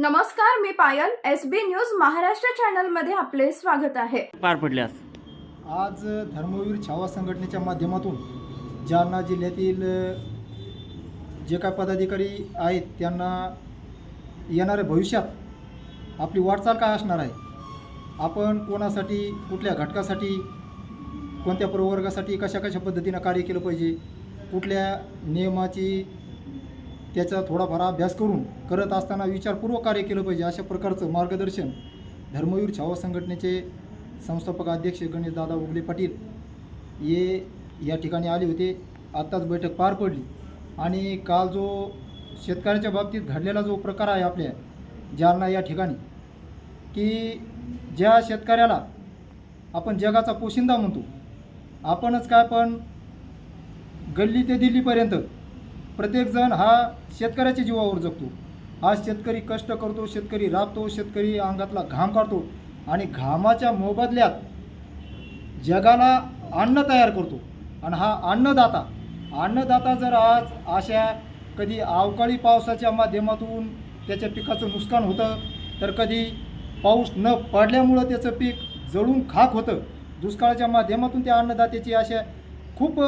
नमस्कार मी Payal S B news Maharashtra चॅनलमध्ये आपले स्वागत आहे. पार पडल्यास? आज धर्मवीर छावा संघटनेच्या माध्यमातून जालना जिल्ह्यातील जे काय पदाधिकारी आहेत त्यांना येणाऱ्या भविष्यात आपली वाटचाल काय असणार आहे? आपण कोणासाठी कुठल्या घटकासाठी कोणत्या प्रवर्गासाठी कशा कशा पद्धतीनं कार्य केलं पाहिजे? कुठल्या नियमाची त्याचा थोडाफार अभ्यास करून करत असताना विचारपूर्वक कार्य केलं पाहिजे अशा प्रकारचं मार्गदर्शन धर्मवीर छावा संघटनेचे संस्थापक अध्यक्ष गणेशदादा उगले पाटील हे या ठिकाणी आले होते. आत्ताच बैठक पार पडली. आणि काल जो शेतकऱ्याच्या बाबतीत घडलेला जो प्रकार आहे आपल्या जालना या ठिकाणी की ज्या शेतकऱ्याला आपण जगाचा पोशिंदा म्हणतो आपणच काय पण गल्ली ते दिल्लीपर्यंत प्रत्येकजण हा शेतकऱ्याच्या जीवावर जगतो. हा शेतकरी कष्ट करतो शेतकरी राबतो शेतकरी अंगातला घाम काढतो आणि घामाच्या मोबदल्यात जगाला अन्न तयार करतो. आणि हा अन्नदाता अन्नदाता जर आज अशा कधी अवकाळी पावसाच्या माध्यमातून त्याच्या पिकाचं नुकसान होतं तर कधी पाऊस न पडल्यामुळं त्याचं पीक जळून खाक होतं. दुष्काळाच्या माध्यमातून त्या अन्नदात्याची अशा खूप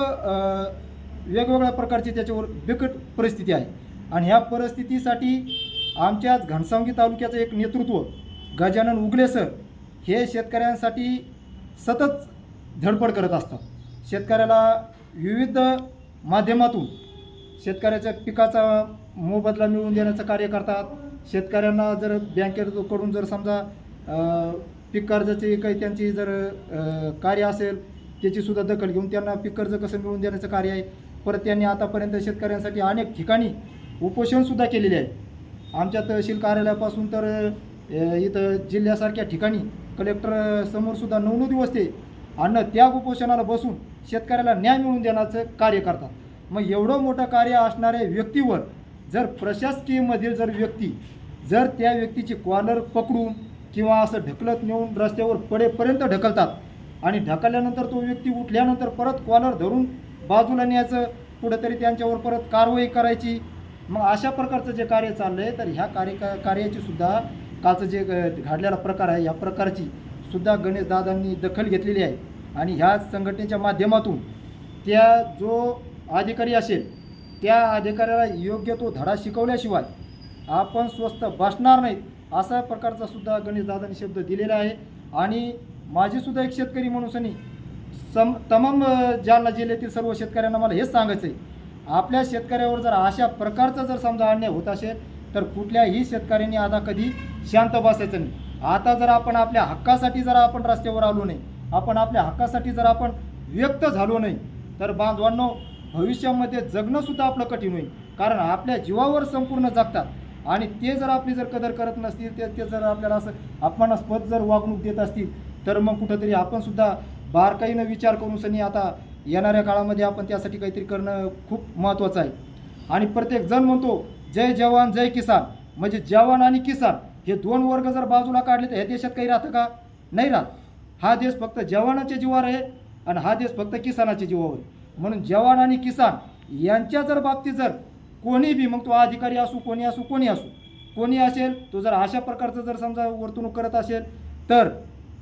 वेगवेगळ्या प्रकारची त्याच्यावर बिकट परिस्थिती आहे. आणि ह्या परिस्थितीसाठी आमच्याच घनसावंगी तालुक्याचं एक नेतृत्व गजानन उगले सर हे शेतकऱ्यांसाठी सतत धडपड करत असतात. शेतकऱ्याला विविध माध्यमातून शेतकऱ्याच्या पिकाचा मोबदला मिळवून देण्याचं कार्य करतात. शेतकऱ्यांना जर बँकेकडून जर समजा पीक कर्जाची काही त्यांची जर कार्य असेल त्याची सुद्धा दखल घेऊन त्यांना पीक कर्ज कसं मिळवून देण्याचं कार्य आहे. परत त्यांनी आतापर्यंत शेतकऱ्यांसाठी अनेक ठिकाणी उपोषणसुद्धा केलेले आहे. आमच्या तहसील कार्यालयापासून तर इथं जिल्ह्यासारख्या ठिकाणी कलेक्टर समोरसुद्धा नऊ नऊ दिवस ते अन्न त्याग उपोषणाला बसून शेतकऱ्याला न्याय मिळवून देण्याचं कार्य करतात. मग एवढं मोठं कार्य असणाऱ्या व्यक्तीवर जर प्रशासकीयमधील जर व्यक्ती जर त्या व्यक्तीची कॉलर पकडून किंवा असं ढकलत नेऊन रस्त्यावर पडेपर्यंत ढकलतात आणि ढकलल्यानंतर तो व्यक्ती उठल्यानंतर परत कॉलर धरून बाजूला न्यायचं कुठंतरी त्यांच्यावर परत कारवाई करायची. मग अशा प्रकारचं जे कार्य चाललं आहे तर ह्या कार्य कार्याची सुद्धा कालचं जे घडलेला प्रकार आहे या प्रकारची सुद्धा गणेश दादांनी दखल घेतलेली आहे. आणि ह्या संघटनेच्या माध्यमातून त्या जो अधिकारी असेल त्या अधिकाऱ्याला योग्य तो धडा शिकवल्याशिवाय आपण स्वस्त बसणार नाहीत असा प्रकारचा सुद्धा गणेश दादांनी शब्द दिलेला आहे. आणि माझीसुद्धा एक शेतकरी म्हणून सनी सम तमाम जालना जिल्ह्यातील सर्व शेतकऱ्यांना मला हेच सांगायचं आहे आपल्या शेतकऱ्यावर जर अशा प्रकारचा जर समजा अन्याय होत असेल तर कुठल्याही शेतकऱ्यांनी आता कधी शांत बसायचं नाही. आता जर आपण आपल्या हक्कासाठी जर आपण रस्त्यावर आलो नाही आपण आपल्या हक्कासाठी जर आपण व्यक्त झालो नाही तर बांधवांनो भविष्यामध्ये जगणंसुद्धा आपलं कठीण होईल. कारण आपल्या जीवावर संपूर्ण जगतात. आणि ते जर आपली जर कदर करत नसतील ते ते जर आपल्याला असं अपमानास्पद जर वागणूक देत असतील तर मग कुठंतरी आपणसुद्धा बारकाईनं विचार करून सनी आता येणाऱ्या काळामध्ये आपण त्यासाठी काहीतरी करणं खूप महत्त्वाचं आहे. आणि प्रत्येक जण म्हणतो जय जवान जय किसान. म्हणजे जवान आणि किसान हे दोन वर्ग जर बाजूला काढले तर ह्या देशात काही राहतं का? नाही राहत. हा देश फक्त जवानाच्या जीवावर आहे आणि हा देश फक्त किसानाच्या जीवावर आहे. म्हणून जवान आणि किसान यांच्या जर बाबतीत जर कोणी बी मग तो अधिकारी असू कोणी असू कोणी असू कोणी असेल तो जर अशा प्रकारचं जर समजा वर्तणूक करत असेल तर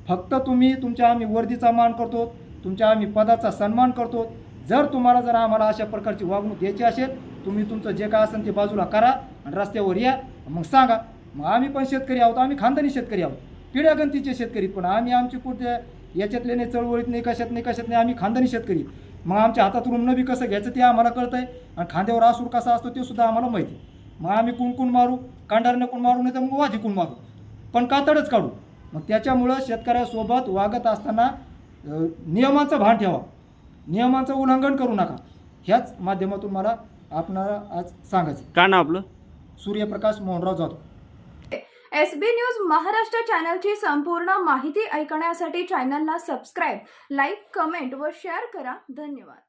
फक्त तुम्ही तुमच्या आम्ही वर्दीचा मान करतो तुमच्या आम्ही पदाचा सन्मान करतो. जर तुम्हाला जर आम्हाला अशा प्रकारची वागणूक द्यायची असेल तुम्ही तुमचं जे काय असेल ते बाजूला करा आणि रस्त्यावर या. मग सांगा. मग आम्ही पण शेतकरी आहोत आम्ही खानदानी शेतकरी आहोत. पिढ्यागंतीचे शेतकरी पण आम्ही आमची कुठे याच्यातले नाही चळवळीत नाही कशात नाही कशात नाही आम्ही खानदानी शेतकरी. मग आमच्या हातात रुमणं बी कसं घ्यायचं ते आम्हाला कळतं आहे आणि खांद्यावर आसूर कसा असतो ते सुद्धा आम्हाला माहिती. आहे. मग आम्ही कुणकुण मारू? कांडारने कोण मारू? नाही तर मग वाधिकून मारू? पण कातडच काढू. मग त्याच्यामुळं शेतकऱ्यासोबत वागत असताना नियमांचं भान ठेवा. नियमांचं उल्लंघन करू नका. ह्याच माध्यमातून मला आपणाला आज सांगायचं का नाव आपलं? Suryaprakash Mohanrao Jadhav. S B news Maharashtra चॅनलची संपूर्ण माहिती ऐकण्यासाठी चॅनलला सबस्क्राईब लाईक कमेंट व शेअर करा. धन्यवाद.